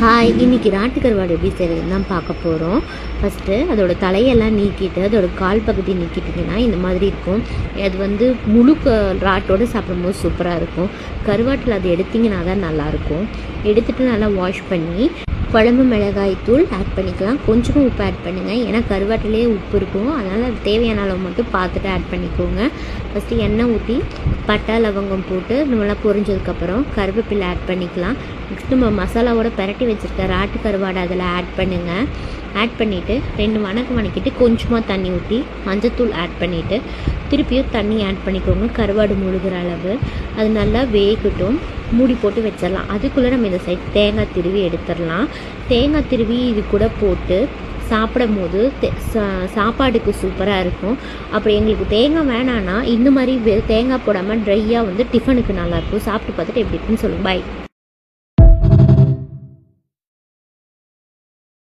Hi இன்றைக்கி rot கருவாடு எப்படி செய்கிறதுன்னு தான் பார்க்க போகிறோம் ஃபஸ்ட்டு அதோட தலையெல்லாம் நீக்கிட்டு அதோட கால் பகுதி நீக்கிட்டிங்கன்னா இந்த மாதிரி இருக்கும். அது வந்து முழு க ராட்டோடு சாப்பிடும்போது சூப்பராக இருக்கும். கருவாட்டில் அதை எடுத்திங்கன்னா தான் நல்லாயிருக்கும் எடுத்துகிட்டு நல்லா வாஷ் பண்ணி குழம்பு மிளகாய் தூள் ஆட் பண்ணிக்கலாம். கொஞ்சமாக உப்பு ஆட் பண்ணுங்கள் ஏன்னா கருவாட்டிலேயே உப்பு இருக்கும். அதனால் அது தேவையான அளவு மட்டும் பார்த்துட்டு ஆட் பண்ணிக்கோங்க. ஃபஸ்ட்டு எண்ணெய் ஊற்றி பட்டை லவங்கம் போட்டு நல்லா பொரிஞ்சதுக்கப்புறம் கருவேப்பிலை ஆட் பண்ணிக்கலாம். நெக்ஸ்ட் நம்ம மசாலாவோட பிரட்டி வச்சுருக்க ராட்டு கருவாடை அதில் ஆட் பண்ணுங்கள் ஆட் பண்ணிவிட்டு ரெண்டு வணக்கம் வணக்கிட்டு கொஞ்சமாக தண்ணி ஊற்றி மஞ்சத்தூள் ஆட் பண்ணிவிட்டு திருப்பியும் தண்ணி ஆட் பண்ணிக்கோங்க. கருவாடு முழுகிற அளவு. அது நல்லா வேகட்டும். மூடி போட்டு வச்சிடலாம். அதுக்குள்ளே நம்ம இந்த சைட் தேங்காய் திருவி எடுத்துடலாம். தேங்காய் திருவி இது கூட போட்டு சாப்பிடும் போது தே- சா- சாப்பாடுக்கு சூப்பராக இருக்கும். அப்புறம் எங்களுக்கு தேங்காய் வேணான்னா இந்த மாதிரி வெ- தேங்காய் போடாமல் ட்ரையாக வந்து டிஃபனுக்கு நல்லாயிருக்கும் சாப்பிட்டு பார்த்துட்டு எப்படி இருக்குன்னு சொல்லுங்கள் பாய்